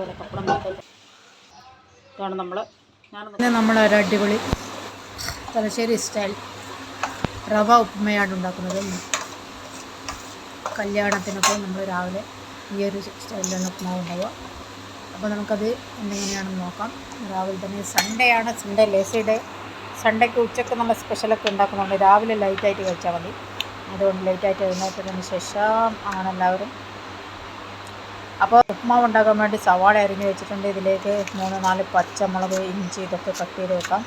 പോലെ പപ്പടം ഇതാണ് നമ്മൾ ഞാൻ നമ്മളൊരു അടിപൊളി തലശ്ശേരി സ്റ്റൈൽ റവ ഉപ്പുമയാണ് ഉണ്ടാക്കുന്നത്. കല്യാണത്തിനൊക്കെ നമ്മൾ രാവിലെ ഈ ഒരു സ്റ്റൈലിലാണ് ഉപ്പുമാവ് ഉണ്ടാവുക. അപ്പോൾ നമുക്കത് എന്തെങ്ങനെയാണെന്ന് നോക്കാം. രാവിലെ തന്നെ സൺഡേ ആണ്. സൺഡേ ലേസി ഡേ സൺഡേക്ക് ഉച്ചയ്ക്ക് നമ്മൾ സ്പെഷ്യലൊക്കെ ഉണ്ടാക്കുന്നുണ്ട് രാവിലെ ലൈറ്റായിട്ട് കഴിച്ചാൽ മതി. അതുകൊണ്ട് ലൈറ്റായിട്ട് എഴുന്നേറ്റതിന് ശേഷം ആണ് എല്ലാവരും അപ്പോൾ ഉപ്മാവ് ഉണ്ടാക്കാൻ വേണ്ടി സവാള അരിഞ്ഞ് വെച്ചിട്ടുണ്ട്. ഇതിലേക്ക് മൂന്ന് നാല് പച്ചമുളക് ഇഞ്ചി ഇതൊക്കെ കട്ട് ചെയ്ത് വെക്കാം.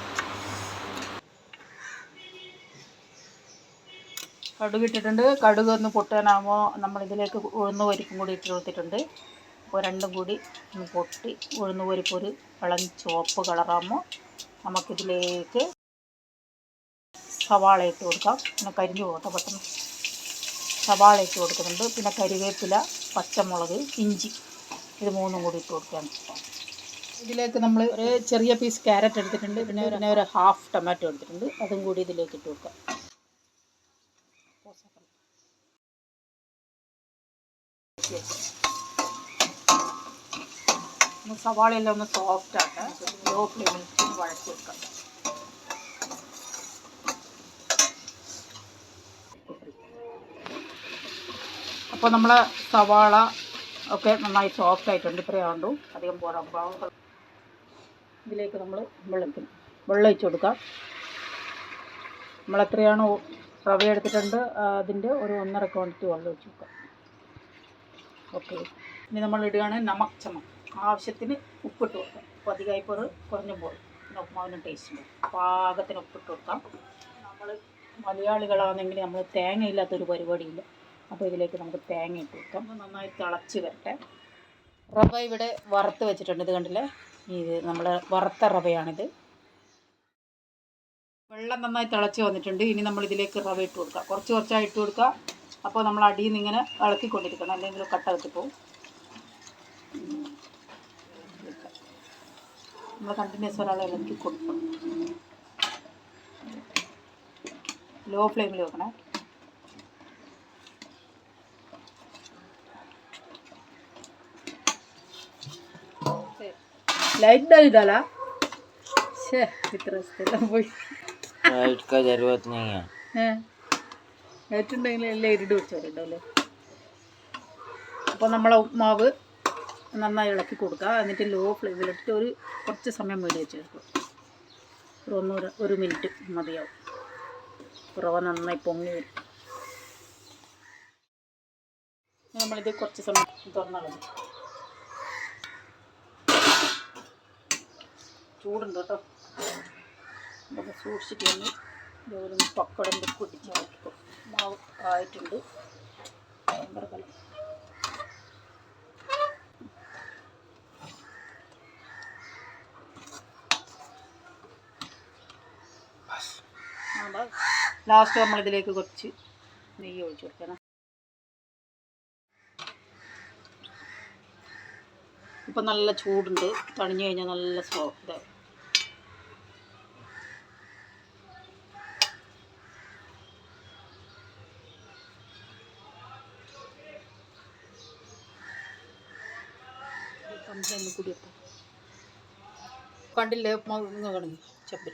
കടുക് ഇട്ടിട്ടുണ്ട്. കടുക് ഒന്ന് പൊട്ടാനാകുമ്പോൾ നമ്മൾ ഇതിലേക്ക് ഉഴുന്ന് പരിപ്പും കൂടി ഇട്ട് കൊടുത്തിട്ടുണ്ട്. അപ്പോൾ രണ്ടും കൂടി ഒന്ന് പൊട്ടി ഉഴുന്ന് പരിപ്പ് ഒരു ഇളം ചുവപ്പ് കളറാകുമ്പോൾ നമുക്കിതിലേക്ക് സവാള ഇട്ട് കൊടുക്കാം. പിന്നെ കരിഞ്ഞു പോകട്ടെ പെട്ടെന്ന്. സവാള ഇട്ട് കൊടുക്കുന്നുണ്ട്. പിന്നെ കരിവേപ്പില പച്ചമുളക് ഇഞ്ചി ഇത് മൂന്നും കൂടി ഇട്ട് കൊടുക്കുകയാണ്. ഇതിലേക്ക് നമ്മൾ ഒരു ചെറിയ പീസ് ക്യാരറ്റ് എടുത്തിട്ടുണ്ട്. പിന്നെ പിന്നെ ഒരു ഹാഫ് ടൊമാറ്റോ എടുത്തിട്ടുണ്ട്. അതും കൂടി ഇതിലേക്ക് ഇട്ട് കൊടുക്കാം. സവാളയെല്ലാം ഒന്ന് സോഫ്റ്റ് ആക്കാം. ലോ ഫ്ലെയിമിൽ വഴറ്റി അപ്പോൾ നമ്മൾ സവാള ഒക്കെ നന്നായി സോഫ്റ്റ് ആയിട്ടുണ്ട്. ഇത്രയേ ഉണ്ടോ അധികം പോരാ. ഇതിലേക്ക് നമ്മൾ വെള്ളത്തിൽ വെള്ളം ഒഴിച്ച് കൊടുക്കാം. നമ്മൾ എത്രയാണോ റവ എടുത്തിട്ടുണ്ട്. അതിന്റെ ഒരു ഒന്നര ക്വാണ്ടിറ്റി വെള്ളം ഒഴിച്ച് കൊടുക്കാം. ഓക്കെ ഇനി നമ്മൾ ഇടുകയാണ് നമക് ചമക് ആവശ്യത്തിന് ഉപ്പിട്ട് കൊടുക്കാം. അപ്പോൾ അധികമായിപ്പോൾ അത് കുറഞ്ഞു പോകും ഉപ്പുമാവിന് ടേസ്റ്റ് പാകത്തിന് ഉപ്പിട്ട് കൊടുക്കാം. നമ്മൾ മലയാളികളാണെങ്കിൽ നമ്മൾ തേങ്ങയില്ലാത്തൊരു പരിപാടിയില്ല. അപ്പോൾ ഇതിലേക്ക് നമുക്ക് തേങ്ങ ഇട്ട് കൊടുക്കാം നന്നായി തിളച്ച് വരട്ടെ. റവ ഇവിടെ വറുത്ത് വെച്ചിട്ടുണ്ട്. ഇത് കണ്ടില്ലേ? ഇത് നമ്മൾ വറുത്ത റവയാണിത്. വെള്ളം നന്നായി തിളച്ച് വന്നിട്ടുണ്ട്. ഇനി നമ്മൾ ഇതിലേക്ക് റവ ഇട്ട് കൊടുക്കുക കുറച്ച് കുറച്ചായി ഇട്ട് കൊടുക്കുക അപ്പോൾ നമ്മൾ അടിയിൽ നിന്ന് ഇങ്ങനെ ഇളക്കിക്കൊണ്ടിരിക്കണം. അല്ലെങ്കിൽ കട്ട കത്തിപ്പോവും നമ്മൾ കണ്ടിന്യൂസ് ഒരാളെ ഇളക്കി കൊടുക്കണം. ലോ ഫ്ലെയിമിൽ വെക്കണേ. ಲೈಟ್ದಾಗ ಇದಲ್ಲ ಶೇ ಇದ್ರಸ್ತೆಲ್ಲ പോയി. ലൈറ്റ് ജരൂരത് നീ ലൈറ്റ് ഉണ്ടെങ്കിൽ എല്ലാം ഇരുട് വെച്ചവരുണ്ടല്ലോ അപ്പോൾ നമ്മളെ ഉപ്മാവ് നന്നായി ഇളക്കി കൊടുക്കുക എന്നിട്ട് ലോ ഫ്ലെയിമിലിട്ടിട്ട് ഒരു കുറച്ച് സമയം വീട് വെച്ചെടുക്കും ഒരു ഒന്നൂര ഒരു മിനിറ്റ് മതിയാവും. റവ നന്നായി പൊങ്ങി വരും. നമ്മളിത് കുറച്ച് സമയം തുറന്നു ചൂടുണ്ട് കേട്ടോ. നമുക്ക് സൂക്ഷിച്ചിട്ട് ഒന്ന് ഇതുപോലെ പക്കടം പൊട്ടിച്ച് മാവ് ആയിട്ടുണ്ട്. ഭയങ്കര കലം ലാസ്റ്റ് നമ്മളിതിലേക്ക് കുറച്ച് നെയ്യ് ഒഴിച്ചു കൊടുക്കണം. ഇപ്പം നല്ല ചൂടുണ്ട്. തണിഞ്ഞു കഴിഞ്ഞാൽ നല്ല സോഫ്റ്റ് ഇതാവും കമ്പനി കൂടി വെക്കാം കണ്ടില്ലേ കണങ്ങി ചെപ്പിൽ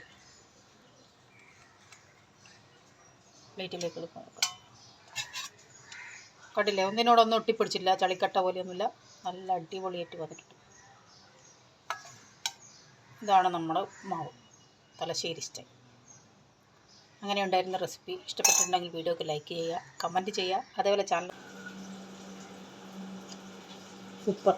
പ്ലേറ്റിലേക്ക് കണ്ടില്ലേ? ഒന്നിനോടൊന്നും ഒട്ടിപ്പിടിച്ചില്ല ചളിക്കട്ട പോലെയൊന്നുമില്ല. നല്ല അടിപൊളിയായിട്ട് വന്നിട്ടുണ്ട്. ഇതാണ് നമ്മുടെ മാവ് തലശ്ശേരി സ്റ്റൈൽ. അങ്ങനെ ഉണ്ടായിരുന്ന റെസിപ്പി ഇഷ്ടപ്പെട്ടിട്ടുണ്ടെങ്കിൽ വീഡിയോക്ക് ലൈക്ക് ചെയ്യുക കമന്റ് ചെയ്യുക. അതേപോലെ ചാനൽ സൂപ്പർ.